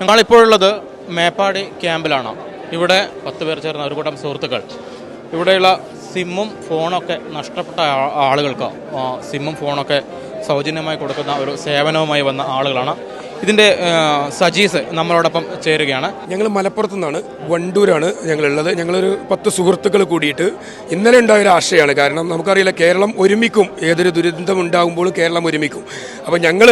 ഞങ്ങളിപ്പോഴുള്ളത് മേപ്പാടി ക്യാമ്പിലാണ്. ഇവിടെ പത്ത് പേർ ചേർന്ന ഒരു കൂട്ടം സുഹൃത്തുക്കൾ. ഇവിടെയുള്ള സിമ്മും ഫോണൊക്കെ നഷ്ടപ്പെട്ട ആളുകൾക്ക് സിമ്മും ഫോണൊക്കെ സൗജന്യമായി കൊടുക്കുന്ന ഒരു സേവനവുമായി വന്ന ആളുകളാണ് ഇതിന്റെ ആ, സജീസ് നമ്മളോടൊപ്പം ചേരുകയാണ്. ഞങ്ങൾ മലപ്പുറത്തു നിന്നാണ് വണ്ടൂരാണ് ഞങ്ങളുള്ളത്. ഞങ്ങളൊരു പത്ത് സുഹൃത്തുക്കൾ കൂടിയിട്ട് ഇന്നലെ ഉണ്ടായ ഒരു ആശയമാണ് കാരണം നമുക്കറിയില്ല കേരളം ഒരുമിക്കും. ഏതൊരു ദുരന്തം ഉണ്ടാകുമ്പോഴും കേരളം ഒരുമിക്കും. അപ്പോൾ ഞങ്ങൾ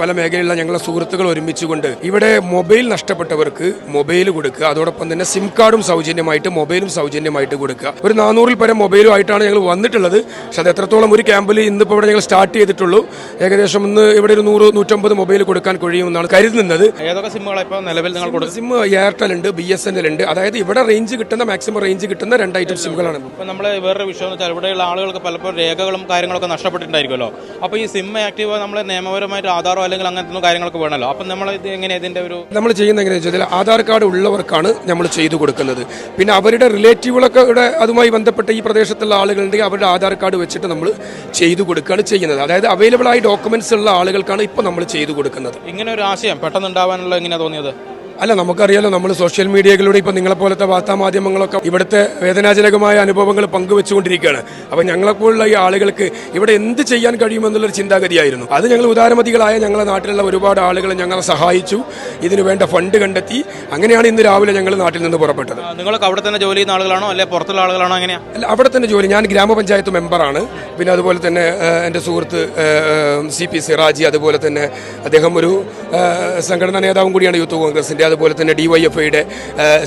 പല മേഖലയിലുള്ള ഞങ്ങളെ സുഹൃത്തുക്കൾ ഒരുമിച്ചുകൊണ്ട് ഇവിടെ മൊബൈൽ നഷ്ടപ്പെട്ടവർക്ക് മൊബൈൽ കൊടുക്കുക. അതോടൊപ്പം തന്നെ സിം കാർഡും സൗജന്യമായിട്ട് മൊബൈലും സൗജന്യമായിട്ട് കൊടുക്കുക. ഒരു നാനൂറിൽ പരം മൊബൈലും ആയിട്ടാണ് ഞങ്ങൾ വന്നിട്ടുള്ളത്. പക്ഷെ അത് എത്രത്തോളം ഒരു ക്യാമ്പിൽ ഇന്നിപ്പോൾ ഇവിടെ ഞങ്ങൾ സ്റ്റാർട്ട് ചെയ്തിട്ടുള്ളൂ. ഏകദേശം ഇന്ന് ഇവിടെ ഒരു നൂറ് നൂറ്റമ്പത് മൊബൈൽ കൊടുക്കാൻ കഴിയുമെന്നാണ് കരുതുന്നത്. ഏതൊക്കെ സിമ്മുകളാണ് ഇപ്പോൾ നിലവിൽ നിങ്ങൾ കൊടുക്കുന്നത്? സിം എയർടെൽ ഉണ്ട് ബി എസ് എൻ എൽ ഉണ്ട് അതായത് ഇവിടെ റേഞ്ച് കിട്ടുന്ന മാക്സിമം റേഞ്ച് കിട്ടുന്ന രണ്ട് ഐറ്റം സിമ്മുകളാണ്. ഇപ്പം നമ്മൾ വേറൊരു വിഷയം എന്ന് വെച്ചാൽ ഇവിടെയുള്ള ആളുകൾക്ക് പലപ്പോഴും രേഖകളും കാര്യങ്ങളൊക്കെ നഷ്ടപ്പെട്ടിട്ടുണ്ടായിരിക്കുമല്ലോ. അപ്പോൾ ഈ സിം ആക്റ്റീവ് നമ്മൾ നിയമപരമായിട്ട് ആധാറോ അല്ലെങ്കിൽ അങ്ങനത്തെ കാര്യങ്ങളൊക്കെ വേണമല്ലോ. അപ്പം നമ്മൾ ഇത് എങ്ങനെ ഇതിന്റെ ഒരു നമ്മൾ ചെയ്യുന്ന എങ്ങനെയാണെന്ന് വെച്ചാൽ ആധാർ കാർഡ് ഉള്ളവർക്കാണ് നമ്മൾ ചെയ്തു കൊടുക്കുന്നത്. പിന്നെ അവരുടെ റിലേറ്റീവുകളൊക്കെ ഇവിടെ അതുമായി ബന്ധപ്പെട്ട ഈ പ്രദേശത്തുള്ള ആളുകളുണ്ടെങ്കിൽ അവരുടെ ആധാർ കാർഡ് വെച്ചിട്ട് നമ്മൾ ചെയ്തു കൊടുക്കുകയാണ് ചെയ്യുന്നത്. അതായത് അവൈലബിൾ ആയി ഡോക്യുമെന്റ്സ് ഉള്ള ആളുകൾക്കാണ് ഇപ്പോൾ നമ്മൾ ചെയ്തു കൊടുക്കുന്നത്. ഇങ്ങനെ ഒരു ആശയം പെട്ടെന്ന് ഉണ്ടാവാനുള്ള എങ്ങനെയാണ് തോന്നിയത്? അല്ല നമുക്കറിയാലോ നമ്മൾ സോഷ്യൽ മീഡിയകളിലൂടെ ഇപ്പോൾ നിങ്ങളെപ്പോലത്തെ വാർത്താ മാധ്യമങ്ങളൊക്കെ ഇവിടുത്തെ വേദനാജനകമായ അനുഭവങ്ങൾ പങ്കുവെച്ചുകൊണ്ടിരിക്കുകയാണ്. അപ്പോൾ ഞങ്ങളെപ്പോലുള്ള ഈ ആളുകൾക്ക് ഇവിടെ എന്ത് ചെയ്യാൻ കഴിയുമെന്നുള്ളൊരു ചിന്താഗതിയായിരുന്നു. അത് ഞങ്ങൾ ഉദാരമതികളായ ഞങ്ങളുടെ നാട്ടിലുള്ള ഒരുപാട് ആളുകൾ ഞങ്ങളെ സഹായിച്ചു. ഇതിനു വേണ്ട ഫണ്ട് കണ്ടെത്തി. അങ്ങനെയാണ് ഇന്ന് രാവിലെ ഞങ്ങൾ നാട്ടിൽ നിന്ന് പുറപ്പെട്ടത്. നിങ്ങൾക്ക് അവിടെ തന്നെ ജോലി ചെയ്യുന്ന ആളുകളാണോ? അല്ലെ പുറത്തുള്ള ആളുകളാണോ? എങ്ങനെയാ അല്ല അവിടെ തന്നെ ജോലി. ഞാൻ ഗ്രാമപഞ്ചായത്ത് മെമ്പറാണ് പിന്നെ അതുപോലെ തന്നെ എന്റെ സുഹൃത്ത് സി പി സിറാജി അതുപോലെ തന്നെ അദ്ദേഹം ഒരു സംഘടനാ നേതാവും കൂടിയാണ് യൂത്ത് കോൺഗ്രസിന്റെ അതുപോലെ തന്നെ ഡി വൈ എഫ് ഐയുടെ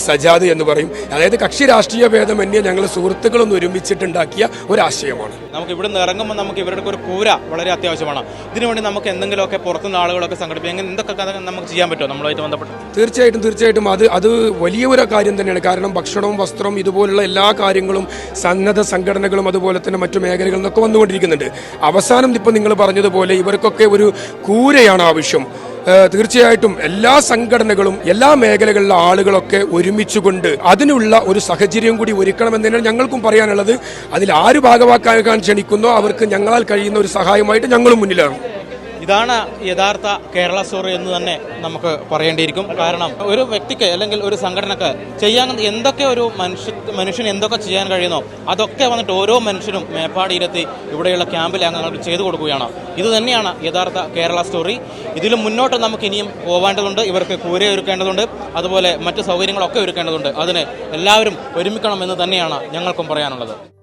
സജാദ് എന്ന് പറയും. അതായത് കക്ഷി രാഷ്ട്രീയ ഭേദമന്യേ ഞങ്ങൾ സുഹൃത്തുക്കളൊന്ന് ഒരുമിച്ചിട്ടുണ്ടാക്കിയ ഒരാശയമാണ്. നമുക്ക് ഇവിടെ നിന്ന് ഇറങ്ങുമ്പോൾ നമുക്ക് ഇവരുടെ ഒരു കൂര വളരെ അത്യാവശ്യമാണ്. ഇതിനുവേണ്ടി നമുക്ക് എന്തെങ്കിലുമൊക്കെ പുറത്തുനിന്ന് ആളുകളൊക്കെ സംഘടിപ്പിക്കും എങ്ങനെ എന്തൊക്കെ നമുക്ക് ചെയ്യാൻ പറ്റുമോ? നമ്മളുമായിട്ട് ബന്ധപ്പെട്ട്. തീർച്ചയായിട്ടും തീർച്ചയായിട്ടും. അത് അത് വലിയ ഒരു കാര്യം തന്നെയാണ്. കാരണം ഭക്ഷണവും വസ്ത്രവും ഇതുപോലുള്ള എല്ലാ കാര്യങ്ങളും സന്നദ്ധ സംഘടനകളും അതുപോലെ തന്നെ മറ്റു മേഖലകളിൽ നിന്നൊക്കെ വന്നുകൊണ്ടിരിക്കുന്നുണ്ട്. അവസാനം ഇപ്പം നിങ്ങൾ പറഞ്ഞതുപോലെ ഇവർക്കൊക്കെ ഒരു കൂരയാണ് ആവശ്യം. തീർച്ചയായിട്ടും എല്ലാ സംഘടനകളും എല്ലാ മേഖലകളിലെ ആളുകളൊക്കെ ഒരുമിച്ചുകൊണ്ട് അതിനുള്ള ഒരു സാഹചര്യം കൂടി ഒരുക്കണമെന്ന് തന്നെയാണ് ഞങ്ങൾക്കും പറയാനുള്ളത്. അതിൽ ആര് ഭാഗവാക്കാൻ ക്ഷണിക്കുന്നോ അവർക്ക് ഞങ്ങളാൽ കഴിയുന്ന ഒരു സഹായമായിട്ട് ഞങ്ങളും മുന്നിലാണ്. ഇതാണ് യഥാർത്ഥ കേരള സ്റ്റോറി എന്ന് തന്നെ നമുക്ക് പറയേണ്ടിയിരിക്കും. കാരണം ഒരു വ്യക്തിക്ക് അല്ലെങ്കിൽ ഒരു സംഘടനക്ക് ചെയ്യാൻ എന്തൊക്കെ ഒരു മനുഷ്യ മനുഷ്യന് എന്തൊക്കെ ചെയ്യാൻ കഴിയുന്നോ അതൊക്കെ വന്നിട്ട് ഓരോ മനുഷ്യനും മേപ്പാടിയിലെത്തി ഇവിടെയുള്ള ക്യാമ്പിലെ അംഗങ്ങൾക്ക് ചെയ്തു കൊടുക്കുകയാണ്. ഇത് തന്നെയാണ് യഥാർത്ഥ കേരള സ്റ്റോറി. ഇതിലും മുന്നോട്ട് നമുക്ക് ഇനിയും പോവേണ്ടതുണ്ട്. ഇവർക്ക് കൂര ഒരുക്കേണ്ടതുണ്ട്. അതുപോലെ മറ്റ് സൗകര്യങ്ങളൊക്കെ ഒരുക്കേണ്ടതുണ്ട്. അതിന് എല്ലാവരും ഒരുമിക്കണം എന്ന് തന്നെയാണ് ഞങ്ങൾക്കും പറയാനുള്ളത്.